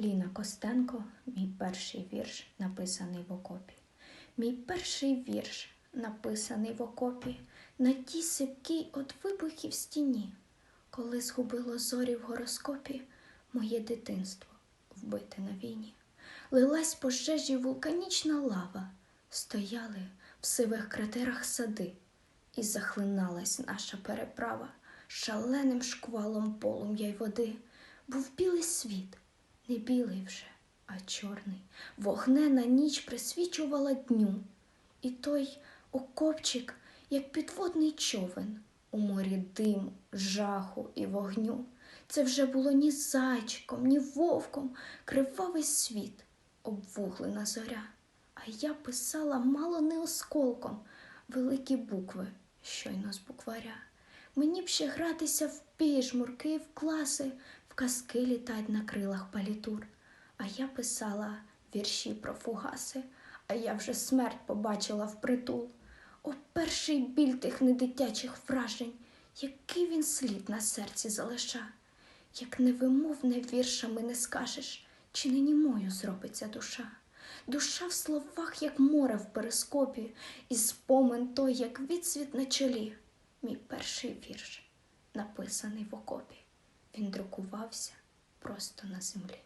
Ліна Костенко, мій перший вірш, написаний в окопі. Мій перший вірш, написаний в окопі, на тій сипкій от вибухів стіні, коли згубило зорі в гороскопі моє дитинство, вбите на війні. Лилась пожежі вулканічна лава, стояли в сивих кратерах сади, і захлиналась наша переправа шаленим шквалом полум'я й води. Був білий світ, не білий вже, а чорний, вогнена ніч присвічувала дню, і той окопчик, як підводний човен, у морі диму, жаху і вогню. Це вже було ні зайчиком, ні вовком, кривавий світ, обвуглена зоря. А я писала мало не осколком великі букви, щойно з букваря. Мені б ще гратися в піжмурки, в класи, в казки літать на крилах палітур. А я писала вірші про фугаси, а я вже смерть побачила впритул. О, перший біль тих недитячих вражень, який він слід на серці залиша, як невимовне віршами не скажеш, чи не німою зробиться душа. Душа в словах, як море в перископі, і спомин той, як відсвіт на чолі. Мій перший вірш, написаний в окопі. Він друкувався просто на землі.